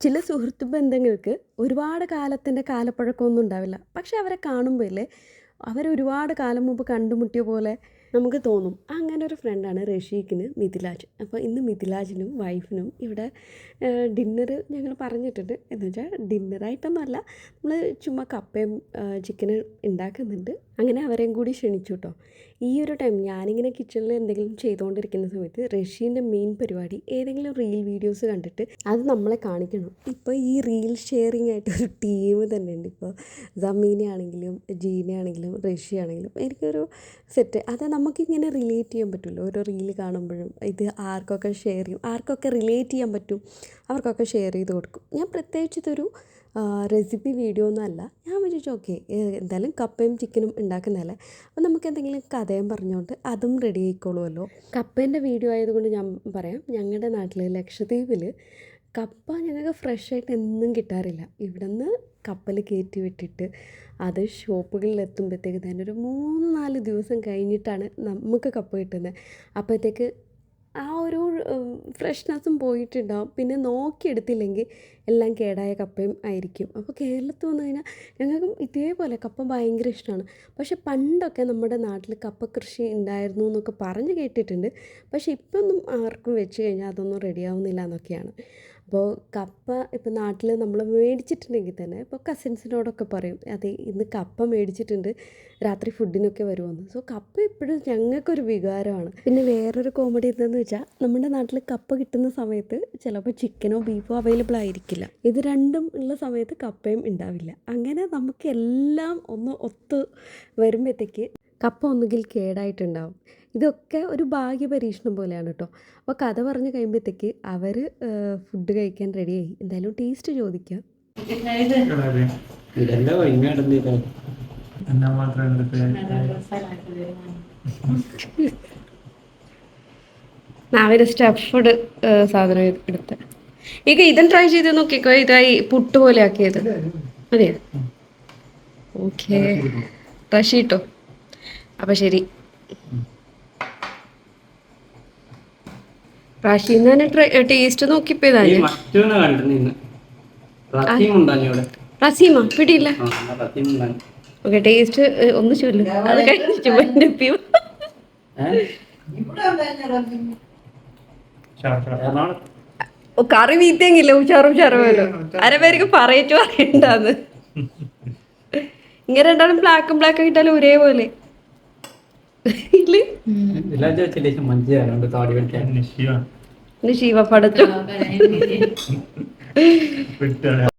ചില സുഹൃത്ത് ബന്ധങ്ങൾക്ക് ഒരുപാട് കാലത്തിന്റെ കാലപ്പഴക്കമൊന്നും ഉണ്ടാവില്ല. പക്ഷെ അവരെ കാണുമ്പോഴല്ലേ അവരൊരുപാട് കാലം മുമ്പ് കണ്ടുമുട്ടിയ പോലെ നമുക്ക് തോന്നും. അങ്ങനെ ഒരു ഫ്രണ്ടാണ് റഷീഖിന് മിഥിലാജ്. അപ്പോൾ ഇന്ന് മിഥിലാജിനും വൈഫിനും ഇവിടെ ഡിന്നർ ഞങ്ങൾ പറഞ്ഞിട്ടുണ്ട്. എന്ന് വെച്ചാൽ ഡിന്നറായിട്ടൊന്നുമല്ല. നമ്മൾ ചുമ്മാ കപ്പയും ചിക്കനും ഉണ്ടാക്കുന്നുണ്ട്. അങ്ങനെ അവരെയും കൂടി ക്ഷണിച്ചു കേട്ടോ ഈ ഒരു ടൈം ഞാനിങ്ങനെ കിച്ചണിൽ എന്തെങ്കിലും ചെയ്തുകൊണ്ടിരിക്കുന്ന സമയത്ത് റഷീന്റെ മെയിൻ പരിപാടി ഏതെങ്കിലും റീൽ വീഡിയോസ് കണ്ടിട്ട് അത് നമ്മളെ കാണിക്കണം. ഇപ്പോൾ ഈ റീൽ ഷെയറിംഗ് ആയിട്ട് ഒരു ടീം തന്നെ ഉണ്ട് ഇപ്പോൾ ജമീനെ ആണെങ്കിലും ജീനെ ആണെങ്കിലും റഷ്യ ആണെങ്കിലും എനിക്കൊരു സെറ്റ് അത് നമുക്കിങ്ങനെ റിലേറ്റ് ചെയ്യാൻ പറ്റുമല്ലോ ഓരോ റീൽ കാണുമ്പോഴും ഇത് ആർക്കൊക്കെ ഷെയർ ചെയ്യും? ആർക്കൊക്കെ റിലേറ്റ് ചെയ്യാൻ പറ്റും? അവർക്കൊക്കെ ഷെയർ ചെയ്ത് കൊടുക്കും. ഞാൻ പ്രത്യേകിച്ച് ഇതൊരു റെസിപ്പി വീഡിയോ ഒന്നും അല്ല. ഞാൻ വിചാരിച്ചു ഓക്കെ എന്തായാലും കപ്പയും ചിക്കനും ഉണ്ടാക്കുന്നതല്ലേ? അപ്പോൾ നമുക്ക് എന്തെങ്കിലും കഥയും പറഞ്ഞുകൊണ്ട് അതും റെഡി ആയിക്കോളുമല്ലോ. കപ്പേന്റെ വീഡിയോ ആയതുകൊണ്ട് ഞാൻ പറയാം ഞങ്ങളുടെ നാട്ടിൽ ലക്ഷദ്വീപിൽ കപ്പ ഞങ്ങൾക്ക് ഫ്രഷ് ആയിട്ട് എന്നും കിട്ടാറില്ല. ഇവിടെ നിന്ന് കപ്പൽ കയറ്റി വിട്ടിട്ട് അത് ഷോപ്പുകളിൽ എത്തുമ്പോഴത്തേക്ക് തന്നെ ഒരു മൂന്ന് നാല് ദിവസം കഴിഞ്ഞിട്ടാണ് നമുക്ക് കപ്പ കിട്ടുന്നത് അപ്പോഴത്തേക്ക് ആ ഒരു ഫ്രഷ്നെസ്സും പോയിട്ടുണ്ടാവും. പിന്നെ നോക്കിയെടുത്തില്ലെങ്കിൽ എല്ലാം കേടായ കപ്പയും ആയിരിക്കും. അപ്പോൾ കേരളത്തിൽ വന്നു കഴിഞ്ഞാൽ ഞങ്ങൾക്കും ഇതേപോലെ കപ്പ ഭയങ്കര ഇഷ്ടമാണ്. പക്ഷെ പണ്ടൊക്കെ നമ്മുടെ നാട്ടിൽ കപ്പ കൃഷി ഉണ്ടായിരുന്നു എന്നൊക്കെ പറഞ്ഞ് കേട്ടിട്ടുണ്ട്. പക്ഷെ ഇപ്പൊന്നും ആർക്കും വെച്ച് കഴിഞ്ഞാൽ അതൊന്നും റെഡിയാവുന്നില്ല എന്നൊക്കെയാണ്. അപ്പോൾ കപ്പ ഇപ്പം നാട്ടിൽ നമ്മൾ മേടിച്ചിട്ടുണ്ടെങ്കിൽ തന്നെ ഇപ്പോൾ കസിൻസിനോടൊക്കെ പറയും അതെ ഇന്ന് കപ്പ മേടിച്ചിട്ടുണ്ട് രാത്രി ഫുഡിനൊക്കെ വരുമെന്ന്. സോ കപ്പ എപ്പോഴും ഞങ്ങൾക്കൊരു വികാരമാണ്. പിന്നെ വേറൊരു കോമഡി എന്താണെന്ന് വെച്ചാൽ നമ്മുടെ നാട്ടിൽ കപ്പ കിട്ടുന്ന സമയത്ത് ചിലപ്പോൾ ചിക്കനോ ബീഫോ അവൈലബിൾ ആയിരിക്കില്ല. ഇത് രണ്ടും ഉള്ള സമയത്ത് കപ്പയും ഉണ്ടാവില്ല. അങ്ങനെ നമുക്ക് എല്ലാം ഒന്ന് ഒത്ത് വരുമ്പോഴത്തേക്ക് കപ്പ ഒന്നുകിൽ കേടായിട്ടുണ്ടാവും. ഇതൊക്കെ ഒരു ഭാഗ്യ പരീക്ഷണം പോലെയാണ് കേട്ടോ അപ്പോൾ കഥ പറഞ്ഞു കഴിയുമ്പോഴത്തേക്ക് അവർ ഫുഡ് കഴിക്കാൻ റെഡിയായി എന്തായാലും ടേസ്റ്റ് ചോദിക്കാം. നാവിലെ സ്റ്റഫ് ഫുഡ് സാധനം എടുത്ത. ഇക്ക ഇതും ട്രൈ ചെയ്ത് നോക്കിക്കോ. ഇതായി പുട്ട് പോലെ ആക്കിയത്. അതെയോ? ഓക്കെ. റഷീട്ടോ അപ്പം ശരി. റാഷിന്ന് തന്നെ ട്രൈ ടേസ്റ്റ് റസീമ പിടിയില്ല ഓക്കെ ടേസ്റ്റ് ഒന്ന് ചൊല്ലു അത് കഴിഞ്ഞ് ചുവന്റെ പി ഏഹ് ഷാ- ഷാ. ഓ കറി വീത്തെങ്കില്ല ഉഷാറും ഉഷാറുമല്ലോ അരപേർക്ക് പറയറ്റു പറയണ്ടാന്ന് ഇങ്ങനെ രണ്ടാളും ബ്ലാക്കും ബ്ലാക്കും കിട്ടാലും ഒരേപോലെ ഇല്ലേ ചോദിച്ചില്ലേ മഞ്ചാണ് താടി വെക്കാൻ നിശ്ചയം ശിവ പടച്ചു.